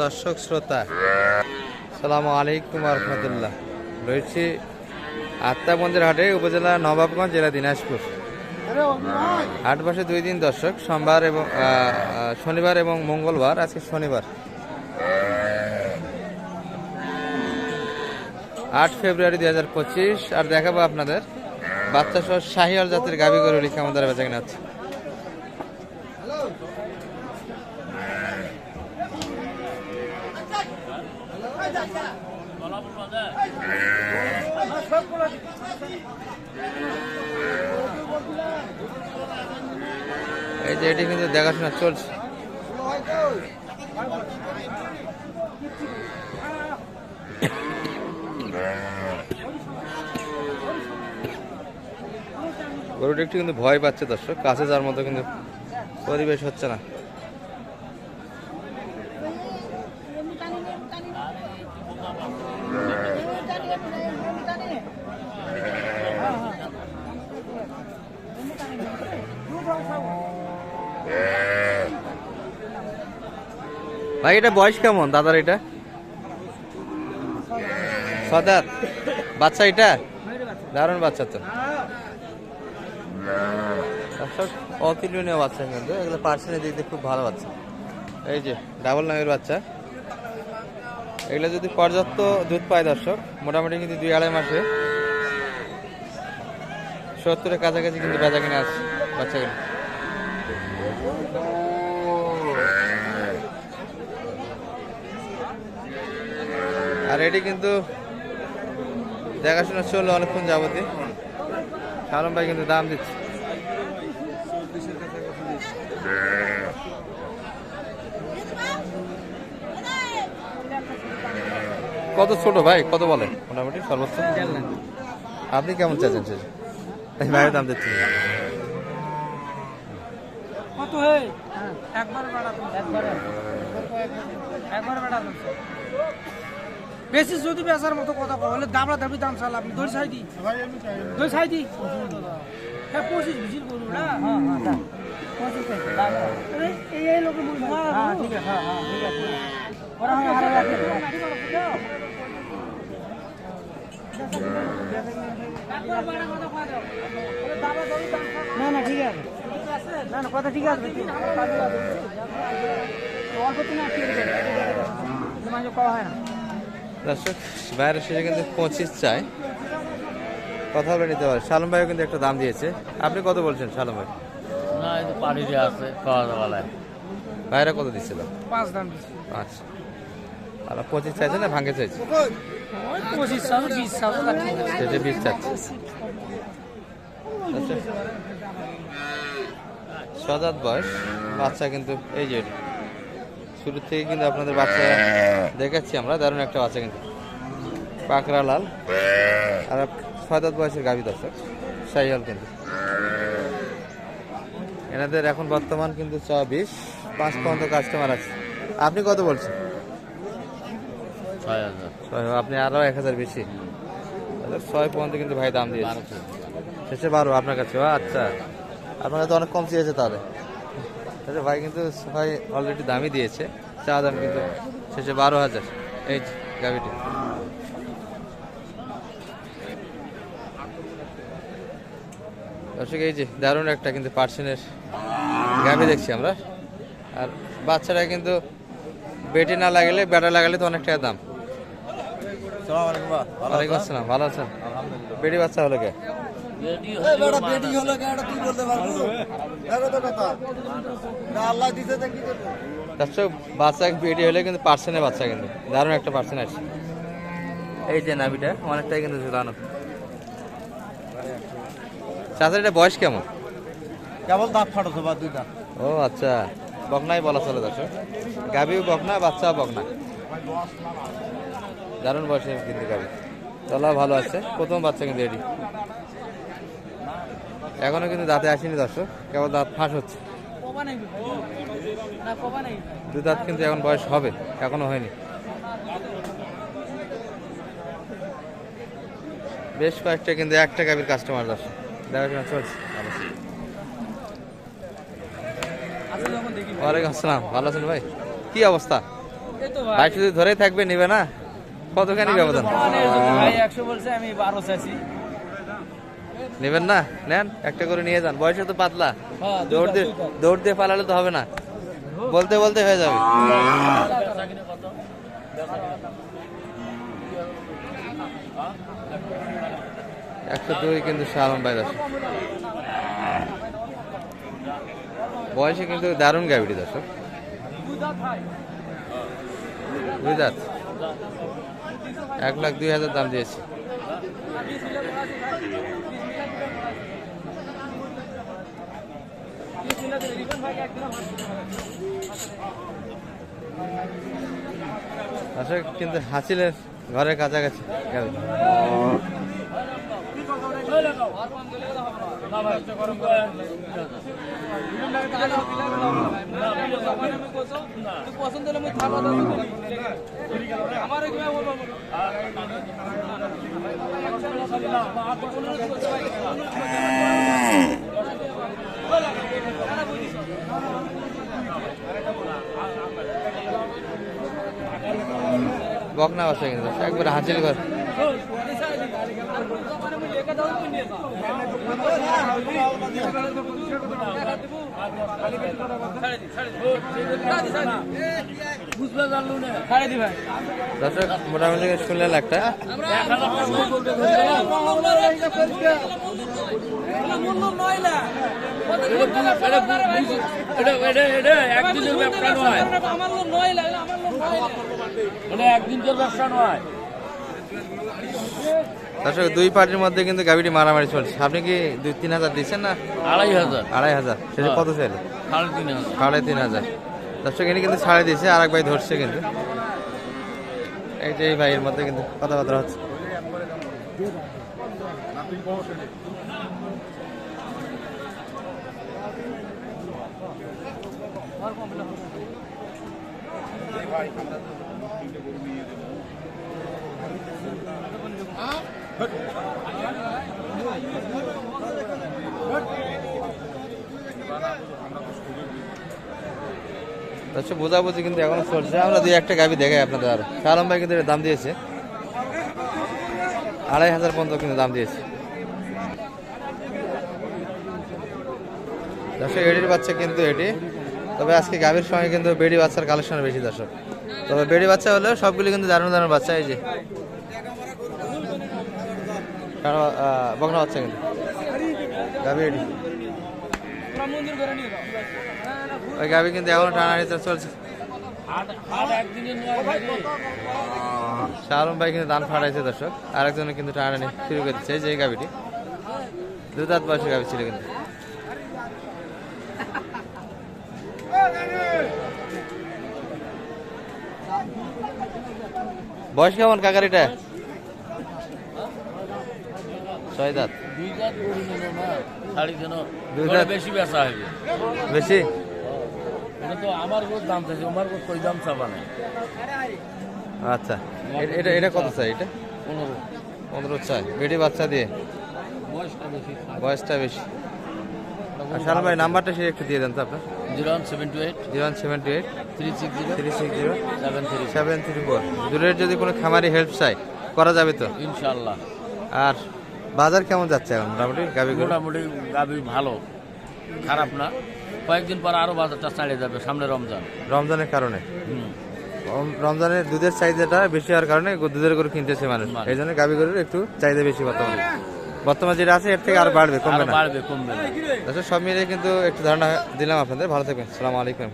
দর্শক শ্রোতা সালামু আলাইকুম রহমতুল্লাহ। রয়েছি আত্মাবন্দের হাটে, উপজেলা নবাবগঞ্জ, জেলা দিনাজপুর। হাট বসে দুই দিন দর্শক, সোমবার এবং শনিবার এবং মঙ্গলবার, আজকে শনিবার। আট ফেব্রুয়ারি দুই হাজার পঁচিশ, আর দেখাবো আপনাদের, বাচ্চা সহ শাহিয়াল জাতের গাভী গরু লিখে আমাদের বেচা কিনা হচ্ছে এই যে এটি কিন্তু দেখাশোনা চলছে। গরুটি একটু কিন্তু ভয় পাচ্ছে দর্শক, কাছে যাওয়ার মতো কিন্তু পরিবেশ হচ্ছে না। ভাই, এটা বয়স কেমন? দাদার এটা? সদার বাচ্চা এটা? দারুণ বাচ্চা তো। অতুলনীয় বাচ্চা কিন্তু। এগুলো পার্সেন্টের দিক দিয়ে খুব ভালো বাচ্চা। এই যে, ডাবল নামের বাচ্চা। এগুলো যদি পর্যাপ্ত দুধ পায় দর্শক, মোটামুটি কিন্তু দুই আড়াই মাসে সত্তরের কাছাকাছি কিন্তু বেচা কিনে আছে বাচ্চাগুলো। আর এটি কিন্তু দেখাশোনা চলল অনেকক্ষণ যাবতী শালম ভাই কিন্তু দাম দিচ্ছে। কত ছোট ভাই? কত বলে? মোটামুটি সর্বোচ্চ? আপনি কেমন চাইছেন সে ভাইয়ের দাম হে একবার একবার বেশি যদি বেচার মতো কথা কো হলে দামড়া দাবি দাম চাল আপনি দই সাইডি দই সাইডি হ্যাঁ পঁচিশ করুন না? হ্যাঁ হ্যাঁ এই এই লোকে হ্যাঁ ঠিক আছে হ্যাঁ হ্যাঁ ঠিক আছে। ওরা না না ঠিক আছে। না না কথা ঠিক আছে। অল্প দিন আর কি মানে কওয়া হয় না। দর্শক বাইরের শেষে কিন্তু পঁচিশ চাই। কথা বলে নিতে পারে। শালম ভাইও কিন্তু একটা দাম দিয়েছে। আপনি কত বলছেন শালম ভাই? না এই তো পানি দিয়ে আছে খাওয়া দাওয়ালায় ভাইরা কত দিচ্ছিল পাঁচ দাম দিচ্ছি আচ্ছা। আর পঁচিশ চাইছে না ভাঙ্গে চাইছে? পঁচিশ সাল বিশ চাচ্ছে আচ্ছা। সজাত বয়স বাচ্চা কিন্তু এই যে শুরু থেকে কিন্তু আপনাদের বাচ্চা দেখাচ্ছি আমরা দারুণ একটা বাচ্চা কিন্তু। পাকড়া লাল। আর সজাত বয়সের গাভী দর্শক সাইহল কিন্তু। এনাদের এখন বর্তমান কিন্তু ছ বিশ পাঁচ পর্যন্ত কাস্টমার আছে। আপনি কত বলছেন? ছয় হাজার। ছয় আপনি আরও এক হাজার বেশি। ছয় পর্যন্ত কিন্তু ভাই দাম দিয়েছে। শেষে বারো আপনার কাছে আচ্ছা। আপনার কাছে অনেক কম চেয়েছে তাহলে। তাহলে ভাই কিন্তু ভাই অলরেডি দামই দিয়েছে। চা দাম কিন্তু শেষে বারো হাজার। এই যে গাভিটি। দর্শক এই যে দারুণ একটা কিন্তু পার্সেনের গাভি দেখছি আমরা। আর বাচ্চারা কিন্তু বেটি না লাগালে বেটা লাগালে তো অনেক টাকা দাম। ওয়ালাইকুম আসসালাম। ভালো আছেন? বেটি বাচ্চা হলো কে? দর্শক বাচ্চা বেটি হলে কিন্তু পার্সেন্টের বাচ্চা কিন্তু। দারুণ একটা পার্সেন্ট আছে এই যে অনেকটাই কিন্তু ঝুলানো। চাচার এটা বয়স কেমন? কেবল দাঁত ফাটছে বা দুই দাঁত ও আচ্ছা। বকনাই বলা চলে দর্শক। গাবিও বকনা বাচ্চাও বকনা। দারুণ বয়সের কিন্তু গাবি চলা ভালো আছে। প্রথম বাচ্চা কিন্তু এটি। এখনও কিন্তু দাঁতে আসেনি দর্শক কেবল দাঁত ফাঁস হচ্ছে। দু দাঁত কিন্তু এখন বয়স হবে এখনও হয়নি। বেশ কয়েকটা কিন্তু একটা গাবির কাস্টমার দর্শক দেখাশোনা চলছে। ওয়ালাইকুম আসসালাম ভালো আছেন ভাই? কি অবস্থা? ভাই শুধু ধরেই থাকবে নিবে না? কতখানি ব্যবধান? একশো বলছে আমি বারো চাইছি। নেবেন না? নেন একটা করে নিয়ে যান। বয়সে তো পাতলা। হ্যাঁ, দৌড় দিয়ে দৌড় দিয়ে পালালে তো হবে না। বলতে বলতে হয়ে যাবে। একশো দুই কিন্তু শালম ভাই দর্শক। বয়সে কিন্তু দারুণ গাভিটি দর্শক। দুই দাঁত। এক লাখ দুই হাজার দাম দিয়েছি। আসলে কিন্তু হাসিলের ঘরের কাছাকাছি। পছন্দ হলে আমার বকনা বাসা কিন্তু একবার হাসিল ঘর। মোটামুটি শুনলেন একটা। একদিনের ব্যবসা নয়। মানে একদিনের ব্যবসা নয়। দর্শক দুই পার্টির মধ্যে কিন্তু গাড়িটি মারামারি চলছে। আপনি কি দুই তিন হাজার দিচ্ছেন না? আড়াই হাজার। আড়াই হাজার। সেটা কত চাইলে? সাড়ে তিন হাজার। সাড়ে তিন হাজার। দর্শক এনে কিন্তু সাড়ে দিয়েছে আর এক ভাই ধরছে কিন্তু। এই যে এই ভাইয়ের মধ্যে কিন্তু কথাবার্তা হচ্ছে। দর্শক বোঝাবুঝি কিন্তু এখনও চলছে। আমরা দুই একটা গাবি দেখাই আপনাদের আরও। শালম ভাই কিন্তু দাম দিয়েছে। আড়াই হাজার পর্যন্ত কিন্তু দাম দিয়েছে। দর্শক এডির বাচ্চা কিন্তু এটি। তবে আজকে গাভীর সঙ্গে কিন্তু বেড়ি বাচ্চার কালেকশন বেশি দর্শক। তবে বেড়ি বাচ্চা হলেও সবগুলি কিন্তু দারুণ দারুণ বাচ্চা, এই যে। বাচ্চা কিন্তু। গাভী নিয়ে ওই গাভী কিন্তু এখনও টানাটানি চলছে। একদিনের ভাই শাহরুম ভাই কিন্তু দান ফাটাইছে দর্শক। আরেকজনে কিন্তু টানাটানি শুরু করে দিচ্ছে যে গাভিটি। দু দাঁত বয়সের গাভি ছিল কিন্তু। বয়স কেমন কাকার এটা ছয় দাঁত। বেশি বেচা হবে বেশি? এটা তো আমার দাম চাইছে আমার কই দাম চাবা আচ্ছা এটা এটা কত চাই এটা? পনেরো। পনেরো চাই বেটি বাচ্চা দিয়ে? বয়সটা বেশি। বয়সটা বেশি। ভাই নাম্বারটা সে একটু দিয়ে দেন তো আপনার। Zero one seven two eight. Zero one seven two eight. Three six zero. Three six zero. Seven three seven three four. দূরের যদি কোনো খামারি হেল্প চাই করা যাবে তো? ইনশাল্লাহ আর বাজার কেমন যাচ্ছে এখন? মোটামুটি গাবি মোটামুটি গাবি ভালো। খারাপ না। কয়েকদিন পর আরও বাজারটা ছাড়িয়ে যাবে সামনে রমজান। রমজানের কারণে? রমজানের দুধের চাহিদাটা বেশি হওয়ার কারণে দুধের গরু কিনতেছে মানুষ। মানুষ। এই জন্য গাবি গরুর একটু চাহিদা বেশি বর্তমানে। বর্তমানে যেটা আছে এর থেকে আর বাড়বে কমবে না। বাড়বে কমবে না। সব মিলিয়ে কিন্তু একটু ধারণা দিলাম আপনাদের। ভালো থাকবেন। সালাম আলাইকুম।